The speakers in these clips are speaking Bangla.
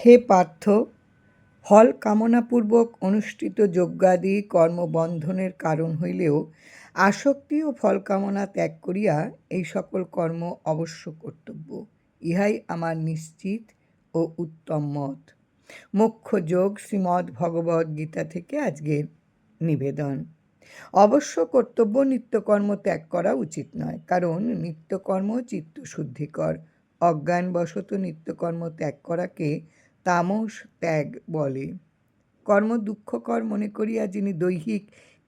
হে পার্থ ফল কামনাপূর্বক অনুষ্ঠিত যজ্ঞাদি কর্মবন্ধনের কারণ হইলেও আসক্তি ও ফল কামনা ত্যাগ করিয়া এই সকল কর্ম অবশ্য কর্তব্য। ইহাই আমার নিশ্চিত ও উত্তম মত। মুখ্য যোগ শ্রীমদ্ ভগবদ্ গীতা থেকে আজকের নিবেদন। অবশ্য কর্তব্য নিত্যকর্ম ত্যাগ করা উচিত নয়, কারণ নিত্যকর্ম চিত্তশুদ্ধিকর। অজ্ঞানবশত নিত্যকর্ম ত্যাগ করাকে তামস ত্যাগ বলে। কর্ম দুঃখকর মনে করিয়া যিনি দৈহিক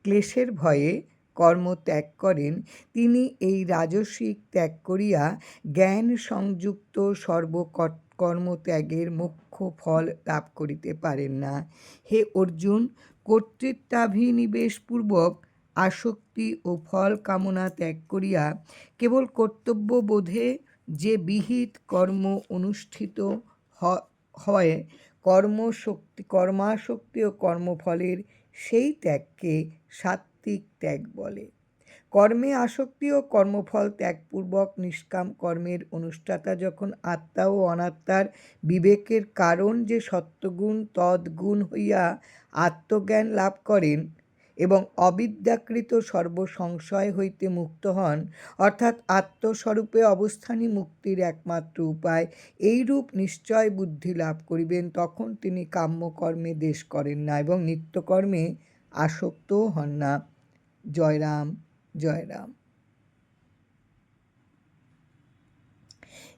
ক্লেশের ভয়ে কর্ম ত্যাগ করেন, তিনি এই রাজস্বিক ত্যাগ করিয়া জ্ঞান সংযুক্ত সর্বকট সর্বকর্মত্যাগের মুখ্য ফল লাভ করিতে পারেন না। হে অর্জুন, কর্তৃত্বাভিনিবেশপূর্বক আসক্তি ও ফল কামনা ত্যাগ করিয়া কেবল কর্তব্য বোধে যে বিহিত কর্ম অনুষ্ঠিত হয়, কর্মশক্তি কর্মাশক্তি ও কর্মফলের সেই ত্যাগকে সাত্ত্বিক ত্যাগ বলে। কর্মে আসক্তি ও কর্মফল ত্যাগপূর্বক নিষ্কাম কর্মের অনুষ্ঠাতা যখন আত্মা ও অনাত্মার বিবেকের কারণ যে সত্যগুণ তদ্গুণ হইয়া আত্মজ্ঞান লাভ করেন এবং অবিদ্যাকৃত সর্বসংশয় হইতে মুক্ত হন, অর্থাৎ আত্মস্বরূপে অবস্থানই মুক্তির একমাত্র উপায়। এইরূপ নিশ্চয় বুদ্ধি লাভ করিবেন, তখন তিনি কাম্যকর্মে দেশ করেন না এবং নিত্যকর্মে আসক্তও হন না। জয়রাম জয়রাম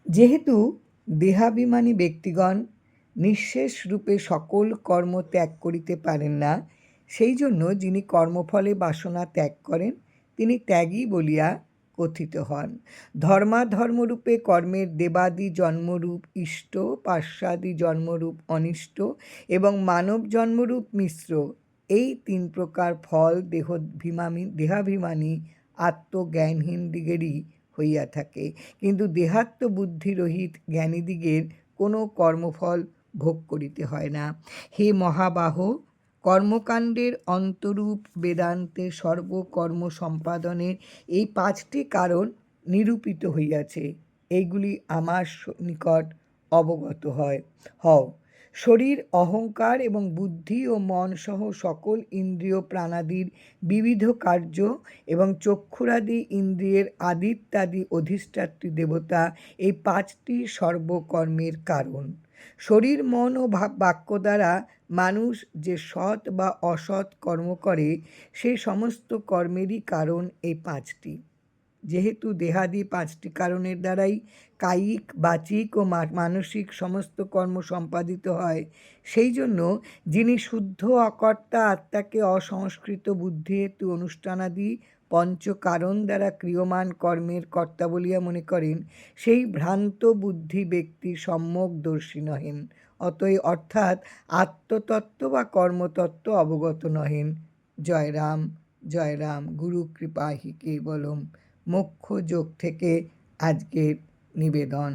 যেহেতু দেহাভিমানী ব্যক্তিগণ নিঃশেষ রূপে সকল কর্ম ত্যাগ করিতে পারেন না সেই জন্য যিনি কর্মফলে বাসনা ত্যাগ করেন, তিনি ত্যাগী বলিয়া কথিত হন। ধর্মাধর্মরূপে কর্মের দেবাদি জন্মরূপ ইষ্ট পার্শ্বাদি জন্মরূপ অনিষ্ট এবং মানব জন্মরূপ মিশ্র, এই তিন প্রকার ফল দেহভিমানী দেহাভিমানী, আত্মজ্ঞানহীন দিগেরই হইয়া থাকে। কিন্তু দেহাত্ম বুদ্ধিরহিত জ্ঞানীদিগের কোনো কর্মফল ভোগ করিতে হয় না। হে মহাবাহ কর্মকাণ্ডের অন্তরূপ বেদান্তে সর্বকর্ম সম্পাদনের এই পাঁচটি কারণ নিরূপিত হইয়াছে। এইগুলি আমার নিকট অবগত হয়। হও শরীর, অহংকার এবং বুদ্ধি ও মন সহ সকল ইন্দ্রিয় প্রাণাদির বিবিধ কার্য এবং চক্ষুরাদি ইন্দ্রিয়ের আদিত্যাদি অধিষ্ঠাত্রী দেবতা এই পাঁচটি সর্বকর্মের কারণ। শরীর, মন ও বাক্য দ্বারা মানুষ যে সৎ বা অসৎ কর্ম করে সেই সমস্ত কর্মেরই কারণ এই পাঁচটি। যেহেতু দেহাদি পাঁচটি কারণের দ্বারাই কায়িক, বাচিক ও মানসিক সমস্ত কর্ম সম্পাদিত হয়, সেই জন্য যিনি শুদ্ধ, অকর্তা আত্মাকে অসংস্কৃত বুদ্ধি হেতু অনুষ্ঠানাদি পঞ্চকারণ দ্বারা ক্রিয়মান কর্মের কর্তা বলিয়া মনে করেন, সেই ভ্রান্ত বুদ্ধি ব্যক্তি সম্যকদর্শী নহেন, অতএব অর্থাৎ আত্মতত্ত্ব বা কর্মতত্ত্ব অবগত নহেন। জয় রাম জয় রাম গুরু কৃপা হি কেবলম। মোক্ষ যোগ থেকে আজকের নিবেদন।